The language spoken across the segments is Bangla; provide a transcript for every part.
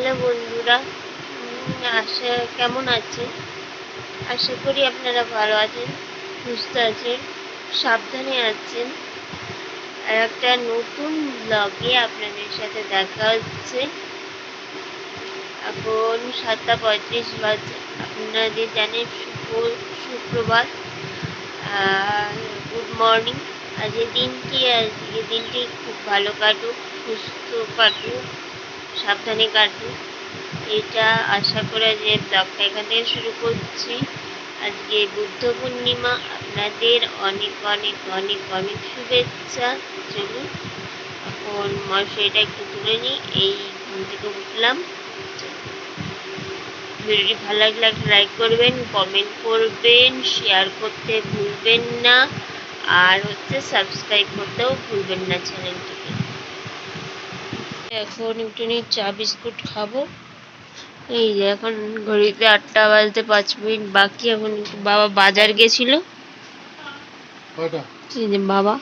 হ্যালো বন্ধুরা আশা কেমন আছেন? আশা করি আপনারা ভালো আছেন, সুস্থ আছেন, সাবধানে আছেন। আর একটা নতুন ব্লগে আপনাদের সাথে দেখা হচ্ছে। এখন সাতটা পঁয়ত্রিশ বাজে। আপনাদের জানেন শুভ সুপ্রভাত গুড মর্নিং আজকের দিনটি, আজকে দিনটি খুব ভালো কাটুক, সুস্থ কাটুক। সাবধানে কাটুক এটা আশা করা যে ব্লগটা এখান থেকে শুরু করছি। আজকে বুদ্ধ পূর্ণিমা, আপনাদের অনেক অনেক অনেক অনেক শুভেচ্ছা। চলুন, এখন মশারিটা একটু তুলে নিই। এই ঘুম থেকে উঠলাম। ভিডিওটি ভালো লাগলে একটা লাইক করবেন কমেন্ট করবেন শেয়ার করতে ভুলবেন না। আর হচ্ছে সাবস্ক্রাইব করতেও ভুলবেন না চ্যানেলটিকে এখন একটুখানি চা বিস্কুট খাব। এই যে এখন ঘড়িতে আটটা বাজতে পাঁচ মিনিট বাকি এখন বাবা বাজার গেছিল। এই যে বাবা।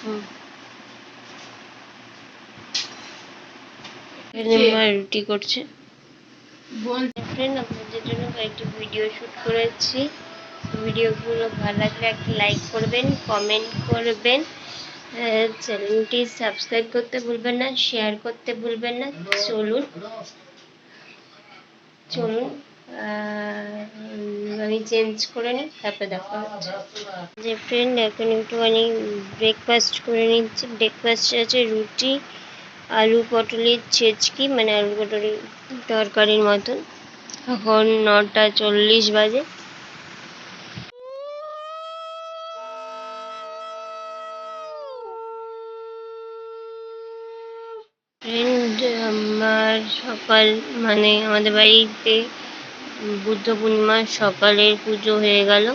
হুম। এখানে মা রুটি করছে। বল। ফ্রেন্ড আপনাদের জন্য কয়েকটি ভিডিও শুট করেছি। ভিডিওগুলো ভালো লাগলে একটা লাইক করবেন কমেন্ট করবেন। চ্যানেলটি সাবস্ক্রাইব করতে ভুলবেন না শেয়ার করতে ভুলবেন না। চলুন চলুন আমি চেঞ্জ করে নিই, তারপর দেখা যে ফ্রেন্ড এখন একটুখানি ব্রেকফাস্ট করে নিচ্ছি। ব্রেকফাস্ট আছে রুটি, আলু পটলের ছেচকি মানে আলু পটলের তরকারির মতন। এখন নটা চল্লিশ বাজে। ফ্রেন্ড আমার সকাল মানে আমাদের বাড়িতে বুদ্ধ পূর্ণিমার সকালের পুজো হয়ে গেল।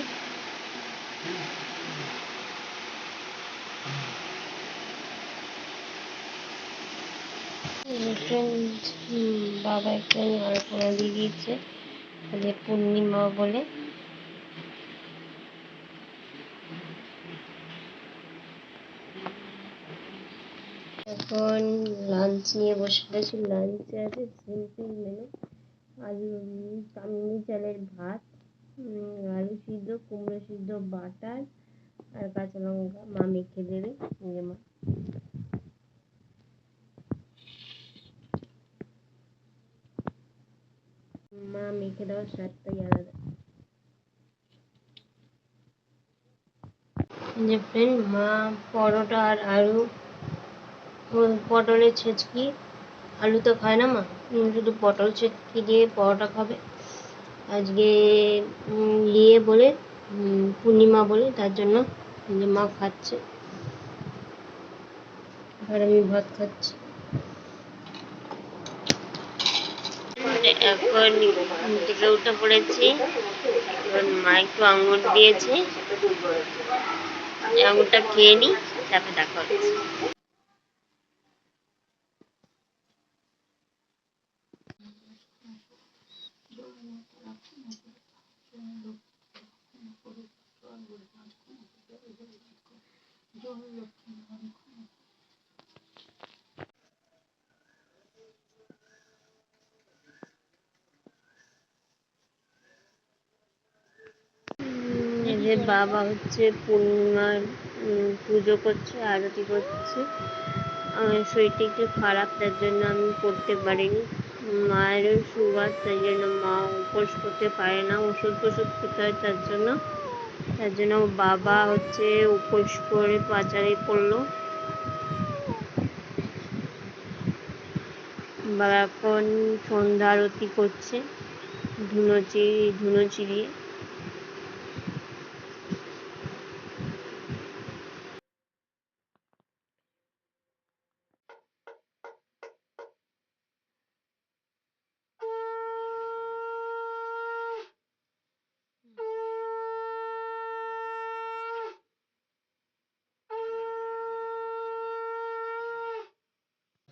বাবা একটু আলপনা দিয়ে দিয়েছে পূর্ণিমা বলে। এখন লাঞ্চ নিয়ে বসে পড়েছি লাঞ্চে আছে সিম্পল মেনু, আলু কামিনি চালের ভাত আলু সিদ্ধ, কুমড়ো সিদ্ধ, বাটার আর কাঁচা লঙ্কা। মা মেখে দেবে মা। মা মেখে দেওয়ার স্বাদটাই আলাদা। যে ফ্রেন্ড মা, পরোটা আর আলু পটলের ছেঁচকি। আলু তো খায় না মা। শুধু পটল ছেঁচকি দিয়ে পরোটা খাবে। আজকে ইয়ে বলে পূর্ণিমা বলে, তার জন্য যে মা খাচ্ছে। আর আমি ভাত খাচ্ছি। এখন ঘুম থেকে উঠে পড়েছি। এখন মা একটু আঙুর দিয়েছে। আঙুরটা খেয়ে নিই তারপরে দেখা হচ্ছে। যে বাবা হচ্ছে পূর্ণিমার পুজো করছে, আরতি করছে। আমার শরীরটা একটু খারাপ, তার জন্য আমি করতে পারিনি। মায়েরও সুগার, তাই জন্য মা উপোস করতে পারে না ওষুধ ফষুধ খেতে হয়, তার জন্য তার জন্য বাবা হচ্ছে উপোস করে পাচারে করল। বাবা এখন সন্ধ্যা আরতি করছে ধুনুচি ধুনুচি ধুনো চিরিয়ে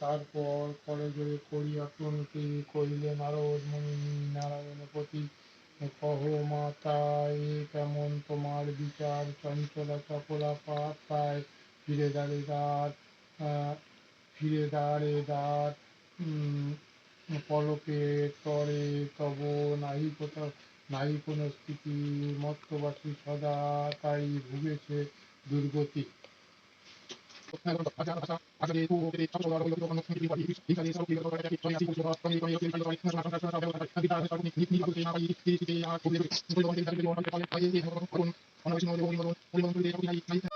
তারপর কলেজে করিয়া প্রণতি কইলে নারদ মুনি নারায়ণ প্রতি কহ মাতা কেমন তোমার বিচার? চঞ্চলা চপলা পাতায় ফিরে দাঁড়ে আহ, ফিরে দাঁড়ে উম, পলকে তরে তব নাহি কোথাও নাহি কোনো স্থিতি মত্তবাসী সদা তাই ভুগেছে দুর্গতি। 私は。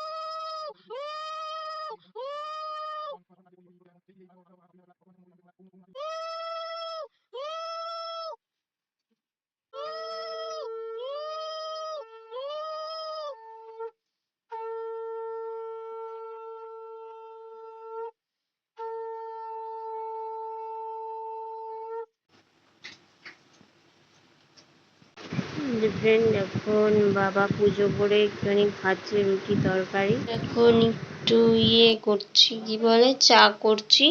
ফ্রেন্ড এখন বাবা পুজো করে একটুখানি খাচ্ছে, রুটি তরকারি। এখন একটু ইয়ে করছি, কি বলে, চা করছি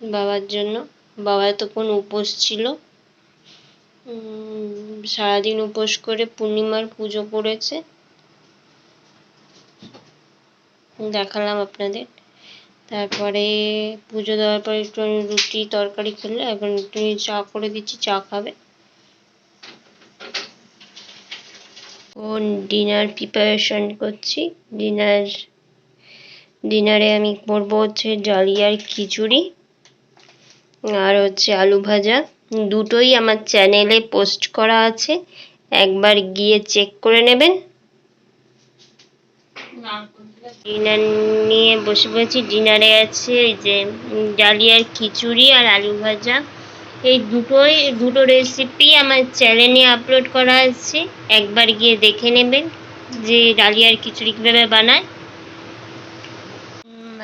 বাবার জন্য। বাবা এতক্ষণ উপোস ছিল। সারাদিন উপোস করে পূর্ণিমার পুজো করেছে। দেখালাম আপনাদের। তারপরে পুজো দেওয়ার পরে একটু রুটি তরকারি খেলে, এখন একটু চা করে দিচ্ছি, চা খাবে। এখন ডিনার প্রিপারেশন করছি। ডিনার ডিনারে আমি করব হচ্ছে ডালিয়ার খিচুড়ি আর হচ্ছে আলু ভাজা। দুটোই আমার চ্যানেলে পোস্ট করা আছে। একবার গিয়ে চেক করে নেবেন। ডিনার নিয়ে বসে পড়েছি। ডিনারে আছে এই যে ডালিয়ার খিচুড়ি আর আলু ভাজা। এই দুটোই, দুটো রেসিপি আমার চ্যানেলে আপলোড করা আছে। একবার গিয়ে দেখে নেবেন যে ডালিয়ার খিচুড়ি কীভাবে বানায়।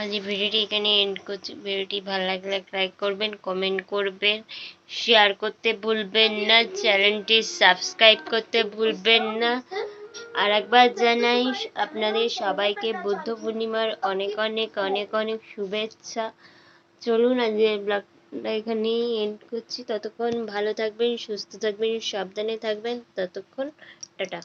আজ ভিডিওটি এখানে এন্ড করছি। ভিডিওটি ভালো লাগলে লাইক করবেন কমেন্ট করবেন শেয়ার করতে ভুলবেন না চ্যানেলটি সাবস্ক্রাইব করতে ভুলবেন না। আর একবার জানাই, আপনাদের সবাইকে বুদ্ধ পূর্ণিমার অনেক অনেক অনেক অনেক শুভেচ্ছা। চলুন আজ ব্লগটা এখানেই এন্ড করছি। ততক্ষণ ভালো থাকবেন সুস্থ থাকবেন সাবধানে থাকবেন। ততক্ষণ টাটা।